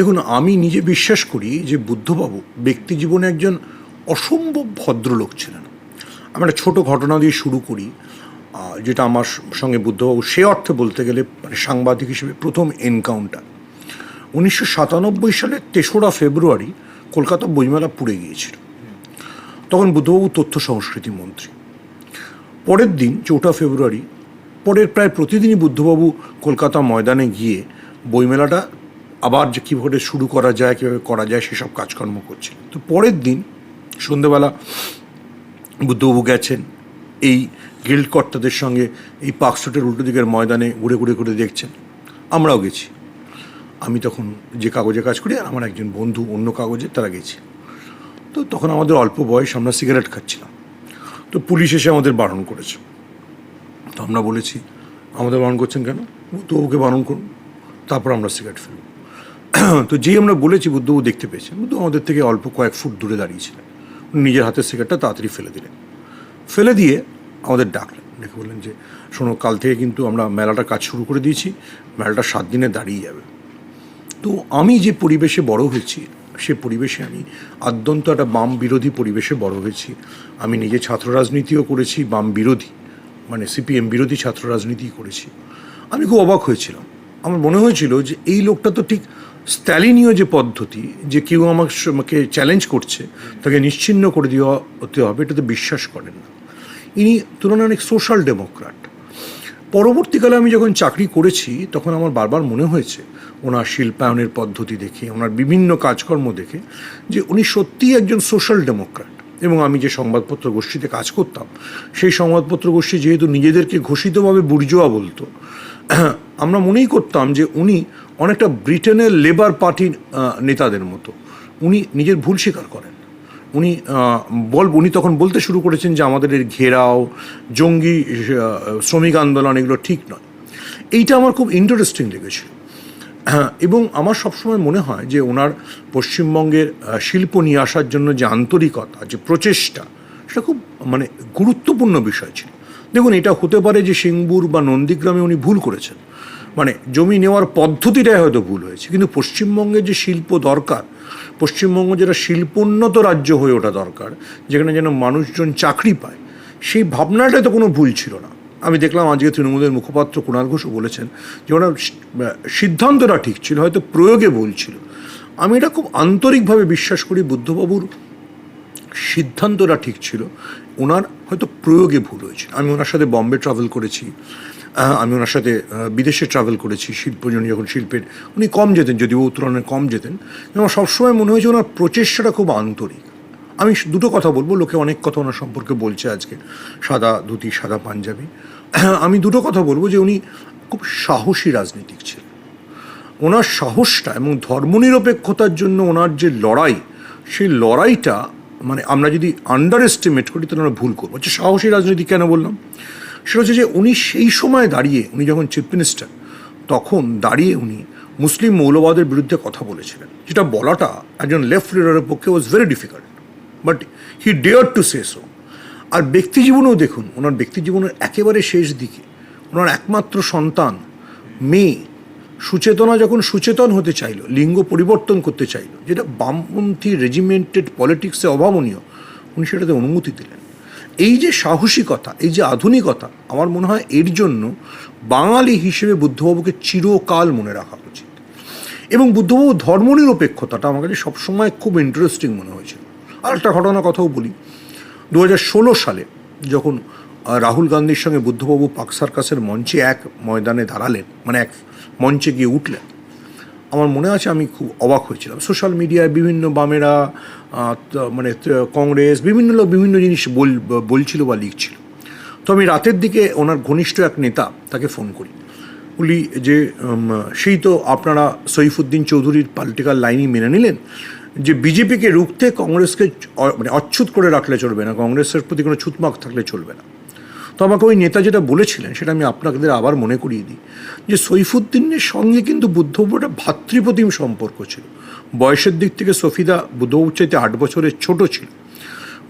দেখুন, আমি নিজে বিশ্বাস করি যে বুদ্ধবাবু ব্যক্তি জীবনে একজন অসম্ভব ভদ্রলোক ছিলেন। আমি একটা ছোটো ঘটনা দিয়ে শুরু করি যেটা আমার সঙ্গে বুদ্ধবাবু সে অর্থে বলতে গেলে মানে সাংবাদিক হিসেবে প্রথম এনকাউন্টার। উনিশশো সাতানব্বই সালের তেসরা ফেব্রুয়ারি কলকাতা বইমেলা পুড়ে গিয়েছিল। তখন বুদ্ধবাবু তথ্য সংস্কৃতি মন্ত্রী। পরের দিন, চৌঠা ফেব্রুয়ারি, পরের প্রায় প্রতিদিনই বুদ্ধবাবু কলকাতা ময়দানে গিয়ে বইমেলাটা আবার যে কীভাবে শুরু করা যায়, কীভাবে করা যায়, সেসব কাজকর্ম করছেন তো পরের দিন সন্ধেবেলা বুদ্ধবাবু গেছেন, এই গিল্ড কর্তাদের সঙ্গে এই পার্ক উল্টো দিকের ময়দানে ঘুরে ঘুরে ঘুরে দেখছেন। আমরাও গেছি। আমি তখন যে কাগজে কাজ করি, আর আমার একজন বন্ধু অন্য কাগজে, তারা গেছি। তো তখন আমাদের অল্প বয়স, আমরা সিগারেট খাচ্ছিলাম। তো পুলিশ এসে আমাদের বারণ করেছে। তো আমরা বলেছি, আমাদের বারণ করছেন কেন? তো ওকে বারণ করুন, তারপর আমরা সিগারেট ফেলব। তো যেই আমরা বলেছি বুদ্ধবাবু দেখতে পেয়েছেন বুদ্ধ আমাদের থেকে অল্প কয়েক ফুট দূরে দাঁড়িয়েছিলেন। উনি নিজের হাতের সিগারেটটা তাড়াতাড়ি ফেলে দিলেন। ফেলে দিয়ে আমাদের ডাকলেন। ডেকে বললেন যে, শোনো, কাল থেকে কিন্তু আমরা মেলাটা কাজ শুরু করে দিয়েছি। মেলাটা সাত দিনে দাঁড়িয়ে যাবে। তো আমি যে পরিবেশে বড় হয়েছি, সে পরিবেশে আমি আদ্যন্ত একটা বাম বিরোধী পরিবেশে বড় হয়েছি। আমি নিজে ছাত্র রাজনীতিও করেছি, বাম বিরোধী মানে সিপিএম বিরোধী ছাত্র রাজনীতি করেছি। আমি খুব অবাক হয়েছিলাম। আমার মনে হয়েছিল যে, এই লোকটা তো ঠিক স্ট্যালিনীয় যে পদ্ধতি, যে কেউ আমাকে আমাকে চ্যালেঞ্জ করছে, তাকে নিশ্চিহ্ন করে দেওয়া, হতে হবে, এটাতে বিশ্বাস করেন না। ইনি তুলনায় অনেক সোশ্যাল ডেমোক্রাট পরবর্তীকালে আমি যখন চাকরি করেছি, তখন আমার বারবার মনে হয়েছে, ওনার শিল্পায়নের পদ্ধতি দেখে, ওনার বিভিন্ন কাজকর্ম দেখে, যে উনি সত্যিই একজন সোশ্যাল ডেমোক্রাট এবং আমি যে সংবাদপত্র গোষ্ঠীতে কাজ করতাম, সেই সংবাদপত্র গোষ্ঠী যেহেতু নিজেদেরকে ঘোষিতভাবে বুর্জোয়া বলতো, আমরা মনেই করতাম যে উনি অনেকটা ব্রিটেনের লেবার পার্টির নেতাদের মতো। উনি নিজের ভুল স্বীকার করেন। উনি বল, উনি তখন বলতে শুরু করেছেন যে আমাদের এর ঘেরাও, জঙ্গি শ্রমিক আন্দোলন এগুলো ঠিক নয়। এইটা আমার খুব ইন্টারেস্টিং লেগেছিল হ্যাঁ এবং আমার সবসময় মনে হয় যে ওনার পশ্চিমবঙ্গের শিল্প নিয়ে আসার জন্য যে আন্তরিকতা, যে প্রচেষ্টা, সেটা খুব মানে গুরুত্বপূর্ণ বিষয় ছিল। দেখুন, এটা হতে পারে যে সিংবুর বা নন্দীগ্রামে উনি ভুল করেছেন। মানে জমি নেওয়ার পদ্ধতিটাই হয়তো ভুল হয়েছে। কিন্তু পশ্চিমবঙ্গের যে শিল্প দরকার, পশ্চিমবঙ্গ যেটা শিল্পোন্নত রাজ্য হয়ে ওঠা দরকার, যেখানে যেন মানুষজন চাকরি পায়, সেই ভাবনাটাই তো কোনো ভুল ছিল না। আমি দেখলাম আজকে তৃণমূলের মুখপাত্র কুণাল ঘোষও বলেছেন যে ওনার সিদ্ধান্তটা ঠিক ছিল, হয়তো প্রয়োগে ভুল ছিল। আমি এটা খুব আন্তরিকভাবে বিশ্বাস করি, বুদ্ধবাবুর সিদ্ধান্তটা ঠিক ছিল। ওনার হয়তো প্রয়োগে ভুল হয়েছে আমি ওনার সাথে বম্বে ট্রাভেল করেছি। আমি ওনার সাথে বিদেশে ট্রাভেল করেছি শিল্পজনী যখন শিল্পের, উনি কম যেতেন, যদিও তুলনায় কম যেতেন। আমার সবসময় মনে হয়েছে ওনার প্রচেষ্টাটা খুব আন্তরিক। আমি দুটো কথা বলব, লোকে অনেক কথা ওনার সম্পর্কে বলছে আজকে, সাদা ধুতি, সাদা পাঞ্জাবি। আমি দুটো কথা বলব যে উনি খুব সাহসী রাজনীতিক ছিলেন। ওনার সাহসটা এবং ধর্মনিরপেক্ষতার জন্য ওনার যে লড়াই, সেই লড়াইটা মানে আমরা যদি আন্ডার এস্টিমেট করি, তাহলে আমরা ভুল করব। হচ্ছে সাহসী রাজনীতি কেন বললাম? সেটা হচ্ছে যে উনি সেই সময় দাঁড়িয়ে, উনি যখন চিফ মিনিস্টার, তখন দাঁড়িয়ে উনি মুসলিম মৌলবাদের বিরুদ্ধে কথা বলেছিলেন। যেটা বলাটা একজন লেফট লিডারের পক্ষে was very difficult but he dare to say so আর ব্যক্তি জীবনেও দেখুন, ওনার ব্যক্তি জীবনের একেবারে শেষ দিকে, ওনার একমাত্র সন্তান, মেয়ে, সুচেতনা যখন সুচেতন হতে চাইলো, লিঙ্গ পরিবর্তন করতে চাইলো, যেটা বামপন্থী রেজিমেন্টেড পলিটিক্সে অভাবনীয়, উনি সেটাতে অনুমতি দিলেন। এই যে সাহসিকতা, এই যে আধুনিকতা, আমার মনে হয় এর জন্য বাঙালি হিসেবে বুদ্ধবাবুকে চিরকাল মনে রাখা উচিত। এবং বুদ্ধবাবু ধর্মনিরপেক্ষতাটা আমার কাছে সবসময় খুব ইন্টারেস্টিং মনে হয়েছিল। আর একটা ঘটনার কথাও বলি। দু হাজার ষোলো সালে যখন রাহুল গান্ধীর সঙ্গে বুদ্ধবাবু পাক সার্কাসের মঞ্চে এক ময়দানে দাঁড়ালেন মানে এক মঞ্চে গিয়ে উঠলেন আমার মনে আছে আমি খুব অবাক হয়েছিলাম। সোশ্যাল মিডিয়ায় বিভিন্ন বামেরা মানে কংগ্রেস, বিভিন্ন লোক বিভিন্ন জিনিস বল, বলছিল বা লিখছিল। তো আমি রাতের দিকে ওনার ঘনিষ্ঠ এক নেতা তাকে ফোন করি। বলি যে সেই তো আপনারা সৈফুদ্দিন চৌধুরীর পলিটিক্যাল লাইনই মেনে নিলেন, যে বিজেপিকে রুখতে কংগ্রেসকে মানে অচ্ছুত করে রাখলে চলবে না। কংগ্রেসের প্রতি কোনো ছুতমাক থাকলে চলবে না। তো আমাকে ওই নেতা যেটা বলেছিলেন, সেটা আমি আপনাদের আবার মনে করিয়ে দিই। যে সৈফুদ্দিনের সঙ্গে কিন্তু বুদ্ধবাবু একটা ভাতৃপ্রতিম সম্পর্ক ছিল। বয়সের দিক থেকে সফিদা বুদ্ধবাবুর চাইতে আট বছরের ছোট ছিল।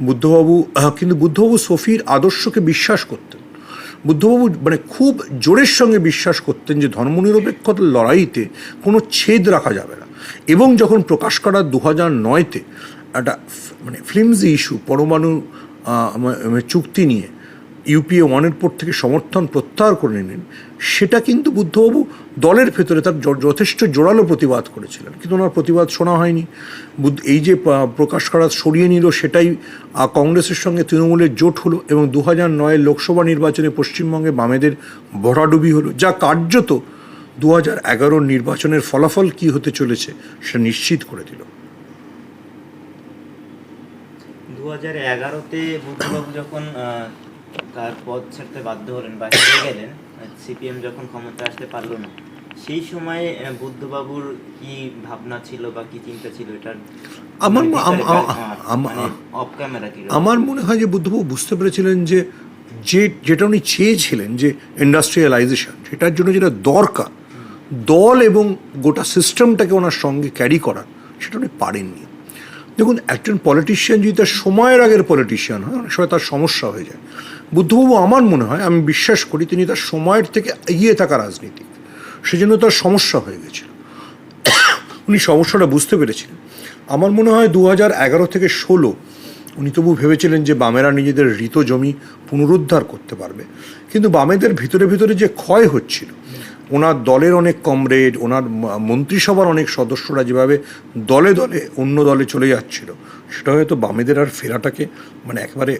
বুদ্ধবাবু কিন্তু বুদ্ধবাবু সফির আদর্শকে বিশ্বাস করতেন। বুদ্ধবাবু মানে খুব জোরের সঙ্গে বিশ্বাস করতেন যে ধর্মনিরপেক্ষতার লড়াইতে কোনো ছেদ রাখা যাবে না। এবং যখন প্রকাশ করা দু হাজার নয়তে একটা মানে ফিল্মস ইস্যু পরমাণু মানে চুক্তি নিয়ে ইউপিএ ওয়ানের পর থেকে সমর্থন প্রত্যাহার করে নিলেন। সেটা কিন্তু বুদ্ধবাবু দলের ভেতরে তার যথেষ্ট জোরালো প্রতিবাদ করেছিলেন। কিন্তু ওনার প্রতিবাদ শোনা হয়নি। এই যে প্রকাশ করা সরিয়ে নিল, সেটাই কংগ্রেসের সঙ্গে তৃণমূলের জোট হলো এবং দু হাজার নয়ের লোকসভা নির্বাচনে পশ্চিমবঙ্গে বামেদের ভরাডুবি হলো। যা কার্যত দু হাজার এগারোর নির্বাচনের ফলাফল কি হতে চলেছে সেটা নিশ্চিত করে দিল। দু হাজার এগারোতে বুদ্ধবাবু যখন তার পদ ছাড়তে বাধ্য হলেন বা গেলেন সিপিএম যখন ক্ষমতা আসতে পারল না সেই সময় বুদ্ধবাবুর কি ভাবনা ছিল বা কি চিন্তা ছিল? এটার আমার মানে আম- মানে অফ ক্যামেরা কি আমার মনে হয় যে বুদ্ধবাবু বুঝতে পেরেছিলেন যে যে যেটা উনি চেয়েছিলেন যে ইন্ডাস্ট্রিয়ালাইজেশন সেটার জন্য যেটা দরকার দল এবং গোটা সিস্টেমটাকে ওনার সঙ্গে ক্যারি করা সেটা উনি পারেননি। দেখুন একজন পলিটিশিয়ান যদি তার সময়ের আগের পলিটিশিয়ান হয় অনেক সময় তার সমস্যা হয়ে যায়। বুদ্ধবাবু আমার মনে হয়, আমি বিশ্বাস করি তিনি তার সময়ের থেকে এগিয়ে থাকা রাজনীতিক। সেজন্য তার সমস্যা হয়ে গেছিল। উনি সমস্যাটা বুঝতে পেরেছিলেন। আমার মনে হয় দু এগারো থেকে ষোলো উনি তবু ভেবেছিলেন যে বামেরা নিজেদের ঋত জমি পুনরুদ্ধার করতে পারবে। কিন্তু বামেদের ভিতরে ভিতরে যে ক্ষয় হচ্ছিল, ওনার দলের অনেক কমরেড, ওনার মন্ত্রিসভার অনেক সদস্যরা যেভাবে দলে দলে অন্য দলে চলে যাচ্ছিল, সেটা হয়তো বামেদের আর ফেরাটাকে মানে একেবারে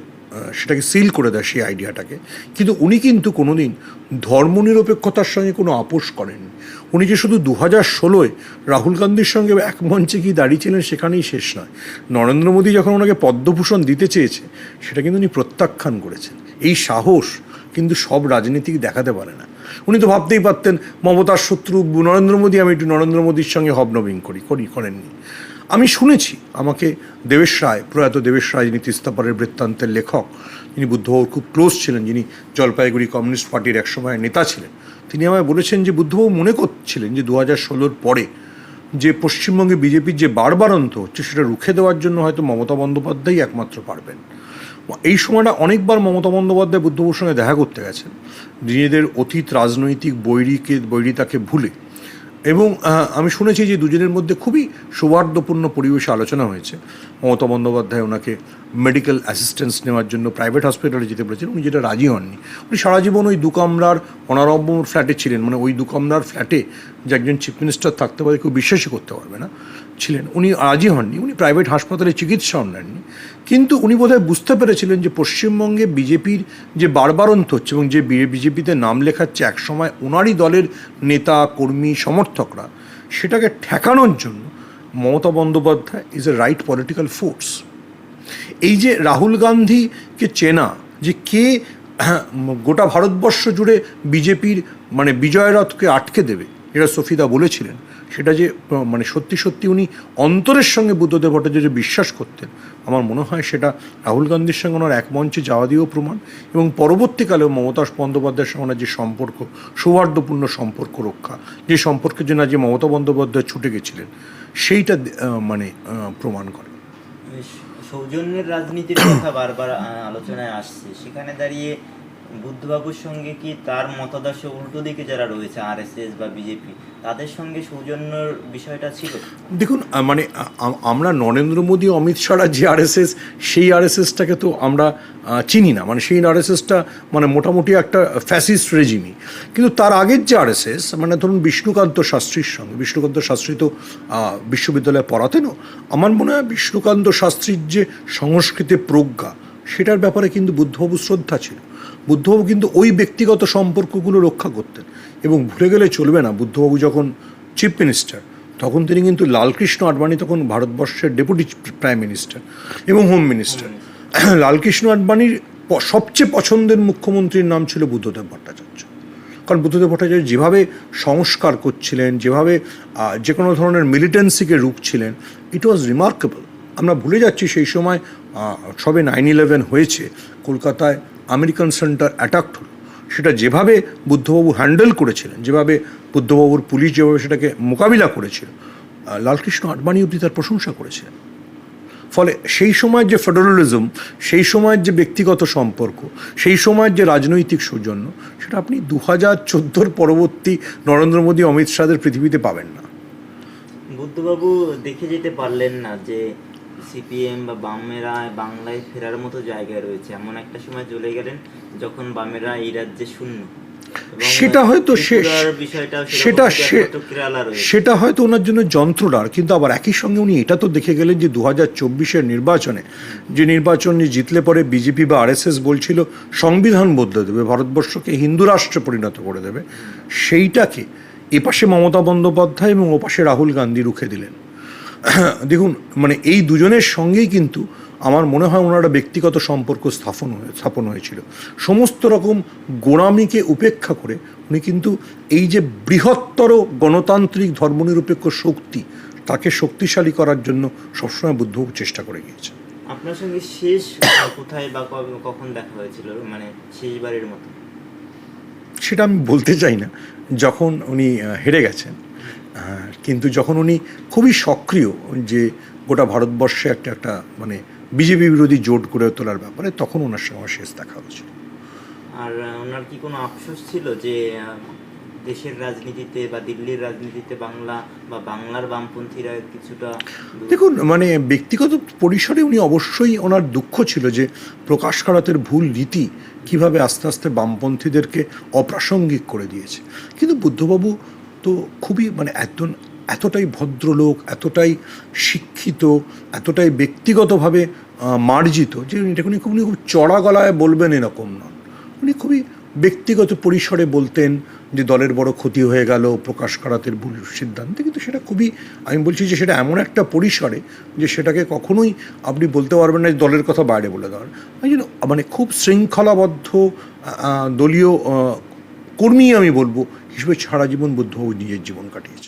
সেটাকে সিল করে দেয় সেই আইডিয়াটাকে কিন্তু উনি কিন্তু কোনোদিন ধর্মনিরপেক্ষতার সঙ্গে কোনো আপোষ করেননি। উনি যে শুধু দু হাজার ষোলোয় রাহুল গান্ধীর সঙ্গে এক মঞ্চে কি দাঁড়িয়েছিলেন সেখানেই শেষ নয়। নরেন্দ্র মোদী যখন ওনাকে পদ্মভূষণ দিতে চেয়েছে, সেটা কিন্তু উনি প্রত্যাখ্যান করেছেন। এই সাহস কিন্তু সব রাজনীতিক দেখাতে পারে না। উনি তো ভাবতেই পারতেন, মমতার শত্রু নরেন্দ্র মোদী, আমি একটু নরেন্দ্র মোদীর সঙ্গে হবনবিং করি করি, করেননি। আমি শুনেছি, আমাকে দেবেশ রায়, প্রয়াত দেবেশ রায় যিনি তিস্তাপাড়ের বৃত্তান্তের লেখক, যিনি বুদ্ধবাবুর খুব ক্লোজ ছিলেন, যিনি জলপাইগুড়ি কমিউনিস্ট পার্টির একসময় নেতা ছিলেন, তিনি আমায় বলেছেন যে বুদ্ধবাবু মনে করছিলেন যে দু হাজার ষোলোর পরে যে পশ্চিমবঙ্গে বিজেপির যে বারবারন্ত হচ্ছে, সেটা রুখে দেওয়ার জন্য হয়তো মমতা বন্দ্যোপাধ্যায় একমাত্র পারবেন। এই সময়টা অনেকবার মমতা বন্দ্যোপাধ্যায় বুদ্ধবাবুর সঙ্গে দেখা করতে গেছেন। নিজেদের অতীত রাজনৈতিক বৈরিকে, বৈরিতাকে ভুলে এবং আমি শুনেছি যে দুজনের মধ্যে খুবই সৌহার্দ্যপূর্ণ পরিবেশে আলোচনা হয়েছে। মমতা বন্দ্যোপাধ্যায় ওনাকে মেডিকেল অ্যাসিস্ট্যান্স নেওয়ার জন্য প্রাইভেট হসপিটালে যেতে বলেছেন। উনি যেটা রাজি হননি। উনি সারা জীবন ওই দু কামরার অনারম্বর ফ্ল্যাটে ছিলেন। মানে ওই দু কামরার ফ্ল্যাটে যে একজন চিফ মিনিস্টার থাকতে পারে কেউ বিশ্বাসই করতে পারবে না। ছিলেন, উনি রাজি হননি, উনি প্রাইভেট হাসপাতালে চিকিৎসাও নেননি। কিন্তু উনি বোধহয় বুঝতে পেরেছিলেন যে পশ্চিমবঙ্গে বিজেপির যে বারবারন্ত হচ্ছে এবং যে বিজেপিতে নাম লেখাচ্ছে একসময় ওনারই দলের নেতা, কর্মী, সমর্থকরা, সেটাকে ঠেকানোর জন্য Mamata Bandyopadhyay is a right political force এই যে রাহুল গান্ধীকে চেনা, যে কে গোটা ভারতবর্ষ জুড়ে বিজেপির মানে বিজয়রথকে আটকে দেবে, যেটা সফিদা বলেছিলেন সেটা যে মানে সত্যি সত্যি উনি অন্তরের সঙ্গে বুদ্ধদেব ভট্টাচার্য বিশ্বাস করতেন, আমার মনে হয় সেটা রাহুল গান্ধীর সঙ্গে ওনার এক মঞ্চে যাওয়া দিয়েও প্রমাণ এবং পরবর্তীকালেও মমতা বন্দ্যোপাধ্যায়ের সঙ্গে যে সম্পর্ক, সৌহার্দ্যপূর্ণ সম্পর্ক রক্ষা, যে সম্পর্কের জন্য যে মমতা বন্দ্যোপাধ্যায় ছুটে গেছিলেন, সেইটা মানে প্রমাণ করে। সৌজন্যের রাজনীতির কথা বারবার আলোচনায় আসছে। সেখানে দাঁড়িয়ে বুদ্ধবাবুর সঙ্গে কি তার মতাদর্শ উল্টো দিকে যারা রয়েছে আরএসএস বা বিজেপি তাদের সঙ্গে সৌজন্যর বিষয়টা ছিল? দেখুন মানে আমরা নরেন্দ্র মোদী, অমিত শাহরা যে আরএসএস সেই আরএসএসটাকে তো আমরা চিনি না। মানে সেই আরএসএসটা মানে মোটামুটি একটা ফ্যাসিস্ট রেজিমি কিন্তু তার আগের যে আরএসএস মানে ধরুন বিষ্ণুকান্ত শাস্ত্রীর সঙ্গে, বিষ্ণুকান্ত শাস্ত্রী তো বিশ্ববিদ্যালয়ে পড়াতেনও। আমার মনে হয় বিষ্ণুকান্ত শাস্ত্রীর যে সংস্কৃতি প্রজ্ঞা সেটার ব্যাপারে কিন্তু বুদ্ধবাবু শ্রদ্ধা ছিল। বুদ্ধবাবু কিন্তু ওই ব্যক্তিগত সম্পর্কগুলো রক্ষা করতেন এবং ভুলে গেলে চলবে না। বুদ্ধবাবু যখন চিফ মিনিস্টার, তখন তিনি কিন্তু লালকৃষ্ণ আডবাণী তখন ভারতবর্ষের ডেপুটি প্রাইম মিনিস্টার এবং হোম মিনিস্টার। লালকৃষ্ণ আডবাণীর সবচেয়ে পছন্দের মুখ্যমন্ত্রীর নাম ছিল বুদ্ধদেব ভট্টাচার্য। কারণ বুদ্ধদেব ভট্টাচার্য যেভাবে সংস্কার করছিলেন, যেভাবে যে কোনো ধরনের মিলিটেন্সিকে রুখছিলেন ইট ওয়াজ রিমার্কেবল আমরা ভুলে যাচ্ছি সেই সময় সবে নাইন ইলেভেন হয়েছে, কলকাতায় আমেরিকান সেন্টার অ্যাটাক হলো। সেটা যেভাবে বুদ্ধবাবু হ্যান্ডেল করেছিলেন, যেভাবে বুদ্ধবাবুর পুলিশ যেভাবে সেটাকে মোকাবিলা করেছিল লালকৃষ্ণ আডবাণী অব্দি তার প্রশংসা করেছিলেন ফলে সেই সময়ের যে ফেডারালিজম সেই সময়ের যে ব্যক্তিগত সম্পর্ক, সেই সময়ের যে রাজনৈতিক সৌজন্য, সেটা আপনি দু হাজার চোদ্দোর পরবর্তী নরেন্দ্র মোদী, অমিত শাহদের পৃথিবীতে পাবেন না। বুদ্ধবাবু দেখে যেতে পারলেন না যে সিপিএম বা বামেরা বাংলায় ফেরার মতো জায়গায় রয়েছে। এমন একটা সময় চলে গেলেন যখন বামেরা এই রাজ্যে শূন্য। সেটা হয়তো সেটা সেটা হয়তো ওনার জন্য যন্ত্রণার কিন্তু আবার একই সঙ্গে উনি এটা তো দেখে গেলেন যে দু হাজার চব্বিশের নির্বাচনে যে নির্বাচন জিতলে পরে বিজেপি বা আরএসএস বলছিল সংবিধান বদলে দেবে ভারতবর্ষকে হিন্দু রাষ্ট্রে পরিণত করে দেবে। সেইটাকে এপাশে মমতা বন্দ্যোপাধ্যায় এবং ওপাশে রাহুল গান্ধী রুখে দিলেন। দেখুন মানে এই দুজনের সঙ্গেই কিন্তু আমার মনে হয় ওনার একটা ব্যক্তিগত সম্পর্ক স্থাপন হয়ে স্থাপন হয়েছিল। সমস্ত রকম গোড়ামিকে উপেক্ষা করে উনি কিন্তু এই যে বৃহত্তর গণতান্ত্রিক ধর্মনিরপেক্ষ শক্তি তাকে শক্তিশালী করার জন্য সবসময় বুদ্ধ চেষ্টা করে গিয়েছে। আপনার সঙ্গে শেষ কোথায় বা কখন দেখা হয়েছিল? মানে শেষবারের মতো। সেটা আমি বলতে চাই না। যখন উনি হেরে গেছেন কিন্তু যখন উনি খুবই সক্রিয় যে গোটা ভারতবর্ষে একটা একটা মানে বিজেপি বিরোধী জোট গড়ে তোলার ব্যাপারে তখন ওনার সঙ্গে শেষ দেখা হয়েছিল। আর ওনার কি কোনো আফসোস ছিল যে দেশের রাজনীতিতে বা দিল্লির রাজনীতিতে বাংলা বা বাংলার বামপন্থীরা কিছুটা দেখুন মানে ব্যক্তিগত পরিসরে উনি অবশ্যই ওনার দুঃখ ছিল যে প্রকাশ করাতের ভুল রীতি কীভাবে আস্তে আস্তে বামপন্থীদেরকে অপ্রাসঙ্গিক করে দিয়েছে। কিন্তু বুদ্ধবাবু তো খুবই মানে একজন এতটাই ভদ্রলোক, এতটাই শিক্ষিত, এতটাই ব্যক্তিগতভাবে মার্জিত যে এটাকে উনি খুব উনি খুব চড়া গলায় বলবেন এরকম নন। উনি খুবই ব্যক্তিগত পরিসরে বলতেন যে দলের বড় ক্ষতি হয়ে গেল, প্রকাশ কারাতের ভুল সিদ্ধান্তে, কিন্তু সেটা খুবই, আমি বলছি যে সেটা এমন একটা পরিসরে যে সেটাকে কখনোই আপনি বলতে পারবেন না যে দলের কথা বাইরে বলে দেওয়ার। জন্য মানে খুব শৃঙ্খলাবদ্ধ দলীয় কর্মী আমি বলব হিসেবে সারা জীবন বুদ্ধবাবু নিজের জীবন কাটিয়েছে।